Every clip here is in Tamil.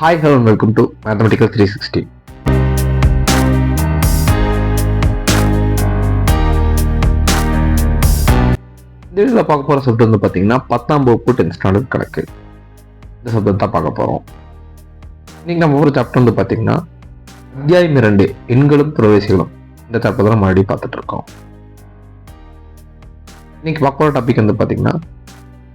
Hi hello welcome to mathematical three sixty இந்த வீடியோவில் பார்க்க போகிற சப்ஜெக்ட் வந்து பார்த்தீங்கன்னா பத்தாம் வகுப்பு டென்த் ஸ்டாண்டர்ட் கணக்கு. இந்த சப்ஜெக்ட் தான் பார்க்க போகிறோம் இன்னைக்கு நம்ம ஒரு சாப்டர் வந்து பார்த்தீங்கன்னா அத்தியாயம் இரண்டு எண்களும் பிரவேசிகளும். இந்த சாப்டர் தான் மறுபடியும் பார்த்துட்டு இருக்கோம். இன்னைக்கு பார்க்க போகிற டாபிக் வந்து பார்த்தீங்கன்னா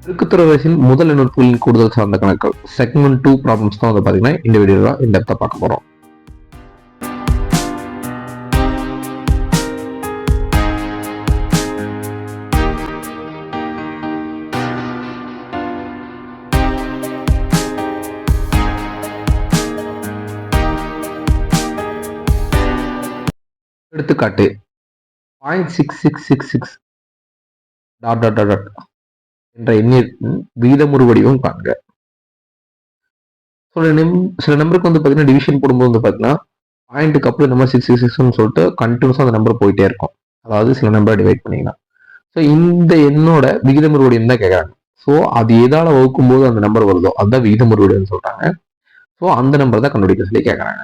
பெருக்குத்துறவரிசையின் முதல் எண்ணூறுகளின் கூடுதல் சார்ந்த கணக்குகள். செக்மெண்ட் டூ ப்ராப்ளம்ஸ் தான் வந்து பார்த்தீங்கன்னா இந்த வீடியோவில் இந்த இடத்த பார்க்க போகிறோம் எடுத்துக்காட்டு. Point six six six six dot dot dot dot என்ற எண்ணின் விகிதமுறு வடிவம் காண்க. சில நிம் சில நம்பருக்கு வந்து பார்த்தீங்கன்னா டிவிஷன் போடும்போது வந்து பார்த்தீங்கன்னா பாயிண்ட்டுக்கு அப்புறம் நம்பர் சிக்ஸ் சிக்ஸ் சிக்ஸ்னு சொல்லிட்டு கண்டினியூஸாக அந்த நம்பர் போயிட்டே இருக்கும். அதாவது சில நம்பரை டிவைட் பண்ணிங்கன்னா ஸோ இந்த எண்ணோட விகிதமுறு வடிவம் தான் கேட்குறாங்க ஸோ அது எதால வகுக்கும் போது அந்த நம்பர் வருதோ அதுதான் விகிதமுறு வடிவம்னு சொல்கிறாங்க ஸோ அந்த நம்பர் தான் கண்டுபிடிக்க சொல்லி கேட்குறாங்க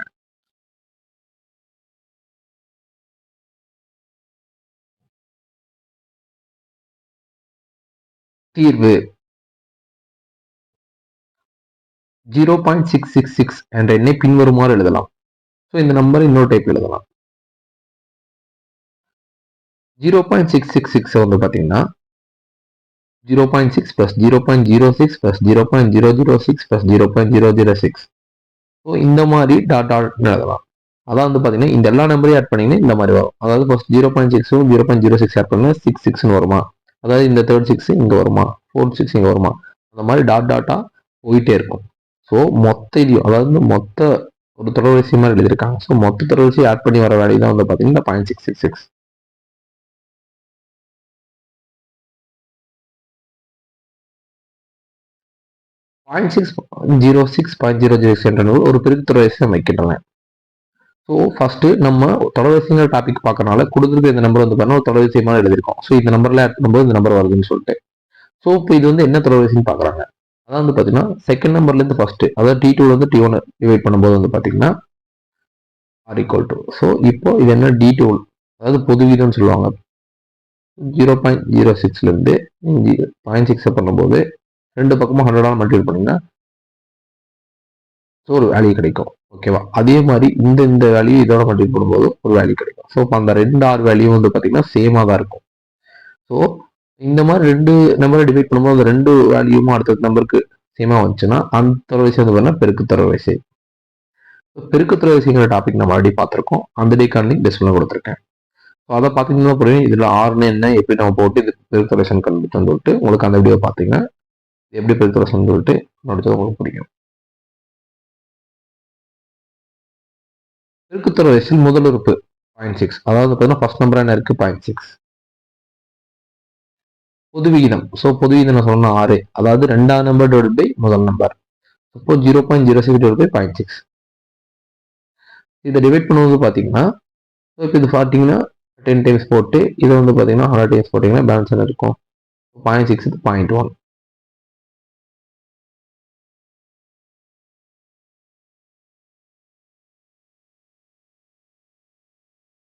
தீர்வு. Zero point six six six என்ற எண்ணை பின்வருமாறு எழுதலாம். ஸோ இந்த நம்பரை இன்னொரு டைப் எழுதலாம். Zero point six six six வந்து பார்த்தீங்கன்னா zero point six plus zero point zero six plus zero point zero zero six plus zero point zero zero six so இந்த மாதிரி டாட் டாட் எழுதலாம். அதான் வந்து பார்த்தீங்கன்னா இந்த எல்லா நம்பரையும் ஆட் பண்ணிங்கன்னா இந்த மாதிரி வரும். அதாவது first zero point சிக்ஸும் zero point zero six add பண்ணா சிக்ஸ் சிக்ஸ்னு வருமா? அதாவது இந்த தேர்ட் சிக்ஸ் இங்கே வருமா? ஃபோர்த் சிக்ஸ் இங்கே வருமா? அந்த மாதிரி டாட் டாட்டாக போயிட்டே இருக்கும். ஸோ மொத்த இதையும் அதாவது மொத்த ஒரு தொடர்வரிசை மாதிரி எழுதியிருக்காங்க. ஸோ மொத்த தொடர்வரிசை ஆட் பண்ணி வர வேலையை தான் வந்து பார்த்தீங்கன்னா point six six six point six zero six point zero zero என்ற நூல் ஒரு பெருக்கு தொடர்வரிசை வைக்கின்றன ஸோ ஃபஸ்ட்டு நம்ம தொடர்வரிசைங்கிற டாபிக் பார்க்கறனால கொடுத்துருக்க இந்த நம்பர் வந்து பார்த்தீங்கன்னா ஒரு தொலைவரிசையமாக எழுதிருக்கோம் ஸோ இந்த நம்பரில் இருக்கும்போது இந்த நம்பர் வருதுன்னு சொல்லிட்டு. ஸோ இப்போ இது வந்து என்ன தொடர்வரிசைன்னு பார்க்குறாங்க? அதான் வந்து பார்த்தீங்கன்னா செகண்ட் நம்பர்லேருந்து ஃபஸ்ட்டு அதாவது டி டூலேருந்து டி ஒன் டிவைட் பண்ணும்போது வந்து பார்த்தீங்கன்னா ஆர் ஈக்குவல் டு ஸோ இப்போ இது என்ன டி டூ அதாவது பொது வீதம்னு சொல்லுவாங்க. ஜீரோ பாயிண்ட் ஜீரோ சிக்ஸ்லேருந்து பாயிண்ட் சிக்ஸை பண்ணும்போது ரெண்டு பக்கமும் ஹண்ட்ரடால் மல்டிபிள் பண்ணிங்கன்னா ஸோ ஒரு வேல்யூ கிடைக்கும். ஓகேவா? அதே மாதிரி இந்த இந்த வேல்யூ இதோட மல்டிபிள் போடும்போது ஒரு வேல்யூ கிடைக்கும். ஸோ இப்போ அந்த ரெண்டு ஆறு வேல்யூ வந்து பார்த்தீங்கன்னா சேமாக தான் இருக்கும். ஸோ இந்த மாதிரி ரெண்டு நம்பரை டிவைட் பண்ணும்போது அந்த ரெண்டு வேல்யூமா அடுத்த நம்பருக்கு சேமாக வந்துச்சுன்னா அந்த தரவரிசை வந்து பார்த்தீங்கன்னா பெருக்கு தரவரிசை பெருக்கு தரவரிசைங்கிற டாபிக் நம்ம ஆல்ரெடி பார்த்துருக்கோம். அந்த டேக்கான லிங்க் டிஸ்பிளே கொடுத்துருக்கேன். ஸோ அதை பார்த்தீங்கன்னா புரியும் இதில் ஆறுன்னு என்ன எப்படி நம்ம போட்டு இது பெருக்கு தரவரிசை கண்டுபிடிச்சோன்னு சொல்லிட்டு உங்களுக்கு அந்த வீடியோ பார்த்தீங்கன்னா எப்படி பெருக்கு தரவரிசைன்னு சொல்லிட்டு நடிச்சது உங்களுக்கு பிடிக்கும். பெருக்குத்தர வயசில் முதல் உறுப்பு பாயிண்ட் சிக்ஸ் அதாவது பார்த்தீங்கன்னா ஃபர்ஸ்ட் நம்பர் என்ன இருக்குது பாயிண்ட் சிக்ஸ் பொது விகிதம். ஸோ பொது விகிதம் நான் சொன்ன ஆறு. அதாவது ரெண்டாவது நம்பர் டிவைட் பை முதல் நம்பர் அப்போ zero point zero six divide by point six இதை டிவைட் பண்ணும்போது பார்த்தீங்கன்னா இப்போ இது பார்த்தீங்கன்னா டென் டைம்ஸ் போட்டு இதை வந்து பார்த்தீங்கன்னா ஹண்ட்ரட் டைம்ஸ் போட்டிங்கன்னா பேலன்ஸ் என்ன இருக்கும்? Point six point one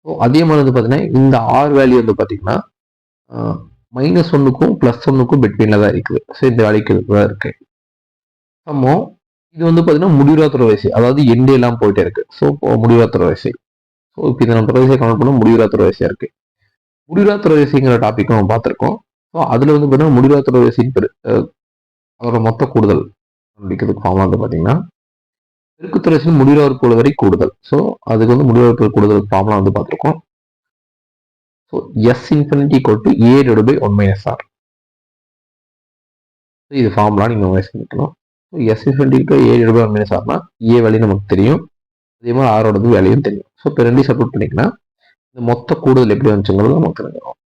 so அதே மாதிரி வந்து பார்த்தீங்கன்னா இந்த ஆர் வேல்யூ வந்து பார்த்தீங்கன்னா மைனஸ் ஒன்றுக்கும் ப்ளஸ் ஒன்றுக்கும் பிட்வீனில் தான் இருக்குது ஸோ இந்த வேலைக்கு தான் இருக்கு. சமோ இது வந்து பார்த்தீங்கன்னா முடிவுறா துறவரிசை. அதாவது எண்டு எல்லாம் போயிட்டே இருக்கு. ஸோ முடிவுறா துறவரிசை. ஸோ இப்போ இதை நம்ம துறவரிசை கமெண்ட் பண்ண முடிவுறா துறவரிசையா இருக்கு. முடிவுறா துறவரிசைங்கிற டாபிக் நம்ம பார்த்துருக்கோம். ஸோ அதில் வந்து பார்த்தீங்கன்னா முடிவுறா துறவரிசையின் பெரு அதோட மொத்த கூடுதல் கண்டுபிடிக்கிறதுக்கு ஃபார்மாக வந்து பார்த்தீங்கன்னா பெருக்குத்துறைசின் முடிவார் வரை கூடுதல். ஸோ அதுக்கு வந்து முடிவார் கூடுதல் ப்ராப்ளம் வந்து பார்த்துருக்கோம். So S infinity equal to A divide by one minus R இது ஃபார்ம்லாம் நீங்கள் மைனஸ் பண்ணிக்கணும் so S infinity to A divide by one minus ஆர்னா A value நமக்கு தெரியும். அதே மாதிரி ஆரோடது வேலையும் தெரியும். ஸோ இப்போ ரெண்டையும் சப்போர்ட் பண்ணிங்கன்னா இந்த மொத்த கூடுதல் எப்படி வந்துச்சுங்கிறது நமக்கு தெரிஞ்சிடும்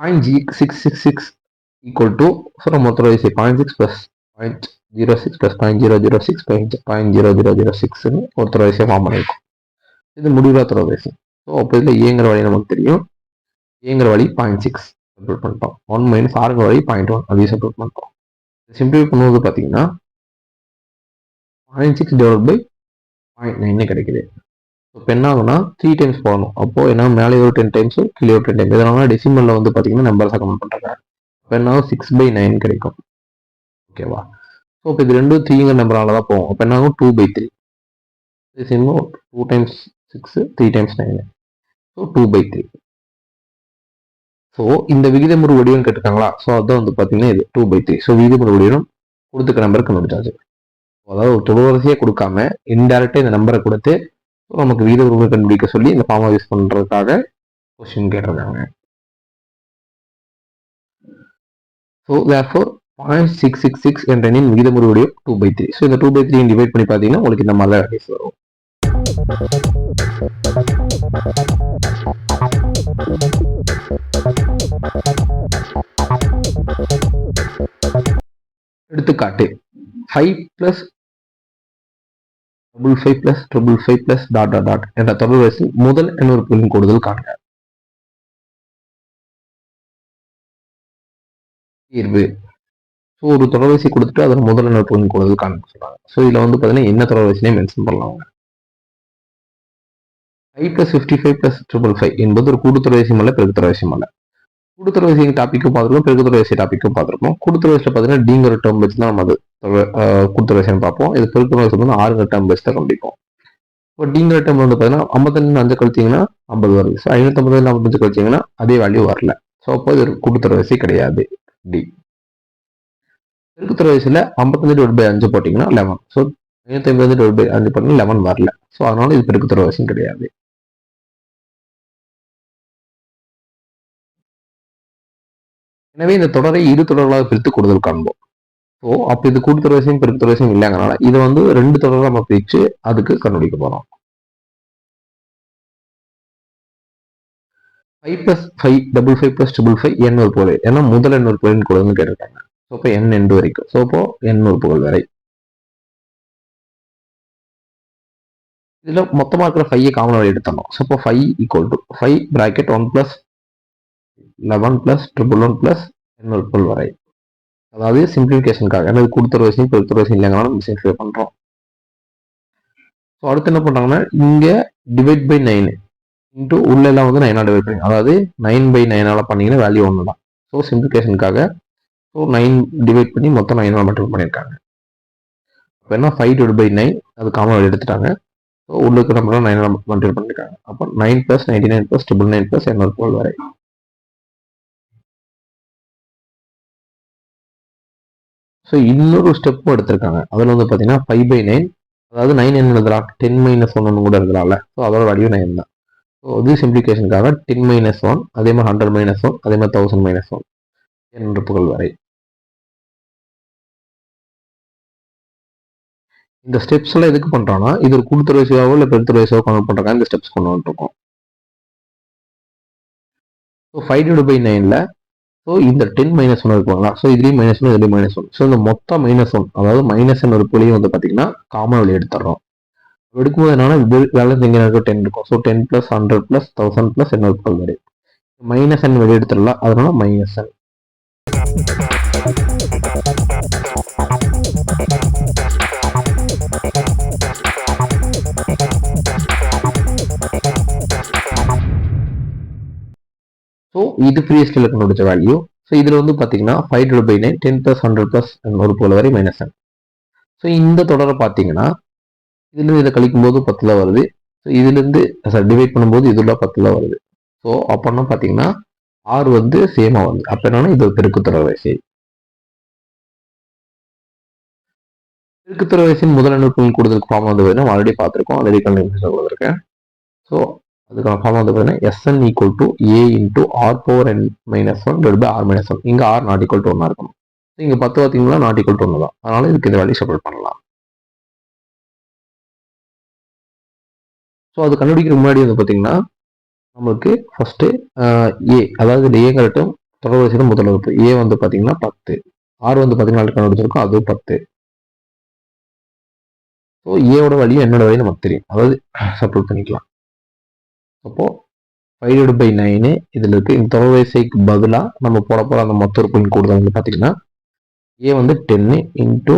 point G six six six equal to so நம்ம மொத்த வயசு point six plus point zero six plus point zero zero six point point zero zero zero சிக்ஸ்னு ஒருத்தர் வயசை ஃபார்ம் பண்ணியிருக்கோம் இது முடிவாக தர வயசு ஸோ அப்போ இதில் ஏங்கிற வழி நமக்கு தெரியும். ஏங்கிற வழி பாயிண்ட் சிக்ஸ் சப்ரூட் பண்ணிட்டோம். ஒன் மைனஸ் ஆறுங்கிற வழி பாயிண்ட் ஒன் அதையும் சப்ரூட் பண்ணிட்டோம். சிம்பிளிஃபை பண்ணும்போது பார்த்தீங்கன்னா point six divide by point nine கிடைக்குது. இப்போ என்ன ஆகும்னா த்ரீ டைம்ஸ் போகணும் அப்போது என்ன மேலே ஒரு டென் டைம்ஸ் கீழே ஒரு டென் டைம்ஸ் இதனால டெசிமலில் வந்து பார்த்தீங்கன்னா நம்பர்ஸாக கமெண்ட் பண்ணுறாங்க என்ன சிக்ஸ் பை நைன் கிடைக்கும். ஓகேவா ஸோ இப்போ இது ரெண்டும் த்ரீங்கிற நம்பரால தான் போகும். அப்போ என்ன ஆகும் டூ பை த்ரீ இன்னும் two times six three times nine so two by three so இந்த விகிதமுறை வடிவம் கேட்டிருக்காங்களா? ஸோ அதுதான் வந்து பார்த்தீங்கன்னா இது டூ பை த்ரீ ஸோ விகிதமுறை வடிவம் கொடுத்துக்க நம்பர் கண்டுபிடிச்சாச்சு. அதாவது ஒரு தொடர்வரிசையே கொடுக்காம இன்டெரக்டாக இந்த நம்பரை கொடுத்து நமக்கு விகித உருவம் கண்டுபிடிக்க சொல்லி இந்த ஃபார்மை யூஸ் பண்ணுறதுக்காக கொஸ்டின் கேட்டிருக்காங்க. So therefore point six six six என்ற எண்ணின் விகிதமுறையுடைய டூ பை த்ரீ ஸோ இந்த டூ பை த்ரீ டிவைட் பண்ணி பார்த்தீங்கன்னா உங்களுக்கு இந்த மாதிரி தான் வரும். எடுத்துக்காட்டு five plus double five plus triple five plus dot dot dot என்ற தொடர் முதல் முதல் எண்ணுறுப்புகளின் கூடுதல் காண்க. தீர்வு. ஸோ ஒரு தொலைவரிசை கொடுத்துட்டு அதில் முதல் எண்ணுறுப்புகளின் கூடுதல் காண்க சொல்றாங்க. ஸோ இதில் வந்து பார்த்தீங்கன்னா என்ன தொடர்வரிசைனே மென்ஷன் பண்ணலாம். I plus fifty five plus triple five என்பது ஒரு கூட்டுத்தொடர் அல்ல பெருக்கு வரிசை அல்ல கூட்டுத்தொடர் டாப்பிக்கும் பார்த்துருக்கோம் பெருக்கு வரிசை டாப்பிக்கும் பார்த்துருக்கோம். கூட்டுத்தொடர் பார்த்தீங்கன்னா டிங்கிற டேர்ம் வச்சு தான் நம்ம அது கூட்டுத்தொடர் பார்ப்போம். இது பெருக்கு வரிசை வந்து ஆறுங்கிற டேர்ம் வச்சு தான் கண்டிப்போம் இப்போ டிங்கிற டேர்ம் வந்து பார்த்தீங்கன்னா ஐம்பத்தஞ்சு அஞ்சு கழிச்சிங்கன்னா ஐம்பது வருது. ஸோ ஐநூற்றம்பது ஐம்பத்தஞ்சு கழிச்சிங்கன்னா அதே வேல்யூ வரல. ஸோ அப்போ இது ஒரு கிடையாது. டி பெருக்குத்தொடர் வயசுல ஐம்பத்தஞ்சு டிவைட் பை அஞ்சு போட்டிங்கன்னா லெவன் ஸோ ஐம்பத்தஞ்சு ஐம்பது டிவைட் பை அஞ்சு போட்டிங்கன்னா லெவன் வரல. ஸோ அதனால இது பெருக்குத்துறை வயசும் கிடையாது. எனவே இந்த தொடரை இரு தொடர்களாக பிரித்து கூடுதல் காண்போம். ஸோ அப்போ இது கூட்டுத்தொடர் வயசையும் பெருக்குத்தொடர் வயசையும் இல்லைங்கனால இதை வந்து ரெண்டு தொடராக நம்ம பிரித்து அதுக்கு கண்டுபிடிக்க போகிறோம் five plus five double five plus double five N உறுப்புகள் ஏன்னா முதல் எண் உறுப்புகளின் கூடன்னு கேட்டிருக்காங்க. ஸோ இப்போ என் எண்டு வரைக்கும். ஸோ இப்போ என் உறுப்புகள் வரை. இதில் மொத்தமாக இருக்கிற ஃபைவ் காமன் வழி எடுத்தோம் ஸோ இப்போ five equal to five bracket one plus eleven plus triple one plus N உறுப்புகள் வரை. அதாவது சிம்பிளிஃபிகேஷனுக்காக ஏன்னா கொடுத்துற வயசையும் பெருத்துற வயசு இல்லைங்கனாலும் நம்ம சிம்பிளிஃபை பண்ணுறோம் ஸோ அடுத்து என்ன பண்ணுறாங்கன்னா இங்கே டிவைட் பை நைனு இன்ட்டு உள்ளெல்லாம் வந்து நைனாக டிவைட் பண்ணி அதாவது நைன் பை நைனால் பண்ணிங்கன்னா வேல்யூ ஒன்று தான் ஸோ சிம்பிளிகேஷனுக்காக ஸோ நைன் டிவைட் பண்ணி மொத்தம் நைனால் மட்டும் பண்ணியிருக்காங்க. அப்போ என்ன? ஃபைவ் டிவைட் பை நைன் அது காமன் எடுத்துட்டாங்க. ஸோ உள்ளுக்கு நம்ம நைன் மல்டிபிள் பண்ணியிருக்காங்க. அப்போ nine plus ninety nine plus triple nine plus எண்ணூறு போல் வரை. ஸோ இன்னொரு ஸ்டெப்பும் எடுத்திருக்காங்க. அதில் வந்து பார்த்தீங்கன்னா ஃபைவ் பை நைன் அதாவது நைன் என்ன எழுதலாம். டென் மைனஸ் ஒன்று கூட எழுதலாம்ல. ஸோ அதோட வேல்யூ நைன் தான். இது சிம்பிளிகேஷனுக்காக டென் மைனஸ் ஒன் அதே மாதிரி ஹண்ட்ரட் மைனஸ் ஒன் அதே மாதிரி தௌசண்ட் மைனஸ் ஒன் இருப்புகள் வரை. இந்த ஸ்டெப்ஸ் எல்லாம் எதுக்கு பண்ணுறோன்னா இது ஒரு கூடுத்துறை வயசாவோ இல்லை பெருத்துறை வயசாவோ கன்வெர்ட் பண்ணுறாங்க இந்த ஸ்டெப்ஸ் கொண்டு வந்துருக்கோம் ஸோ ஃபைவ் டிவைட் பை நைனில் ஸோ இந்த டென் மைனஸ் ஒன் இருக்குங்களா ஸோ இதுலேயும் மைனஸ் ஒன் இதுலேயும் மைனஸ் ஒன் ஸோ இந்த மொத்தம் மைனஸ் ஒன் அதாவது மைனஸ் ஒரு புள்ளியும் வந்து பார்த்தீங்கன்னா காமன் வெளியே எடுத்துடுறோம் எடுக்கும்போது என்னன்னா பேலன்ஸ் எங்கே இருக்கும் டென் இருக்கும். So ten plus hundred plus thousand plus என்ன இருக்கும் மாதிரி. மைனஸ் என் வெளியே எடுத்துடலாம் அதனால மைனஸ் என் ஸோ இது ஃப்ரீ ஸ்கேல கண்டுபிடிச்ச வேல்யூ ஸோ இதில் வந்து பார்த்தீங்கன்னா five divide by nine ten plus hundred plus ஒரு போல வரை மைனஸ் என் ஸோ இந்த தொடரை பார்த்தீங்கன்னா இதுலேருந்து இதை கழிக்கும் போது பத்தில் வருது. ஸோ இதுலேருந்து சார் டிவைட் பண்ணும்போது இதில் பத்தில் வருது. ஸோ அப்போனா பார்த்தீங்கன்னா ஆறு வந்து சேமாக வந்து அப்போ என்னன்னா இது பெருக்குத்தர வரிசை. பெருக்குத்தர வரிசையின் முதல் அணுக்களின் கூடுதல் ஃபார்ம் வந்து பார்த்தீங்கன்னா ஆல்ரெடி பார்த்துருக்கோம். ஆல்ரெடி கண்டிப்பாக கொடுத்துருக்கேன். ஸோ அதுக்கான ஃபார்ம் வந்து பார்த்தீங்கன்னா SN equal to A into R power N minus one divide by R minus one இங்கே ஆர் நாட் ஈக்குவல் டு ஒன்றா இருக்கணும். இங்கே பத்து பார்த்தீங்கன்னா நாட் ஈக்குவல் டு ஒன்று தான். அதனால இதுக்கு இந்த வேல்யூ செப்பரேட் பண்ணலாம். ஸோ அது கண்டுபிடிக்கிற முன்னாடி வந்து பார்த்தீங்கன்னா நம்மளுக்கு ஃபஸ்ட்டு ஏ அதாவது இந்த கரெக்டும் தொடர் வரிசையில் முதல் வகுப்பு. ஏ வந்து பார்த்தீங்கன்னா பத்து. ஆறு வந்து பார்த்தீங்கன்னா கண்டுபிடிச்சிருக்கோம் அதுவும் பத்து. ஸோ ஏவோட வழியும் என்னோட வழியும் நமக்கு தெரியும். அதாவது சப்போர்ட் பண்ணிக்கலாம். அப்போ ஃபைவ் டிவைட் பை நைனு இதில் இருக்குது இந்த தொலைவரிசைக்கு பதிலாக நம்ம போட போகிற அந்த மொத்த உறுப்பின் கூடுதல் வந்து பார்த்தீங்கன்னா ஏ வந்து டென்னு இன்ட்டு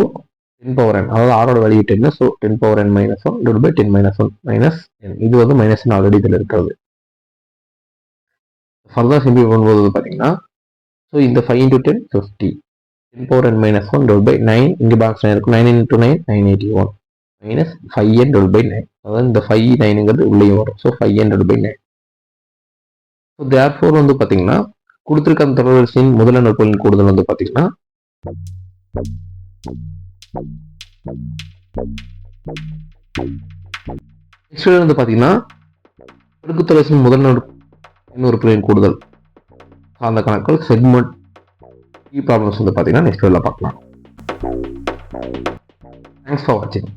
டென் பவர் என் அதாவது ஆரோட value ten so ten power N minus one divide by ten minus one minus N இது வந்து மைனஸ் ஆல்ரெடி இதில் இருக்கிறது. ஃபர்தர் சிம்பிள் பண்ணும்போது பார்த்தீங்கன்னா ஸோ இந்த five into ten fifty ten power N minus one divide by nine இங்கே பாக்ஸ் நைன் இருக்கும். Nine into nine nine eighty one minus five N divide by nine அதாவது இந்த ஃபைவ் நைனுங்கிறது உள்ளேயும் வரும். So five N divide by nine so therefore வந்து பார்த்தீங்கன்னா கொடுத்துருக்க அந்த தொடர்வரிசையின் முதல நற்பொருளின் கூடுதல் வந்து பார்த்தீங்கன்னா நெக்ஸ்ட் வந்து பார்த்தீங்கன்னா பெருக்குத்தொலைசின் முதல் நடு இன்னொரு பிரிவின் கூடுதல் சார்ந்த கணக்குகள் செக்மெண்ட் கீ ப்ராப்ளம்ஸ் வந்து பார்த்தீங்கன்னா நெக்ஸ்ட் வீடியோவில் பார்க்கலாம். தேங்க்ஸ் ஃபார் வாட்சிங்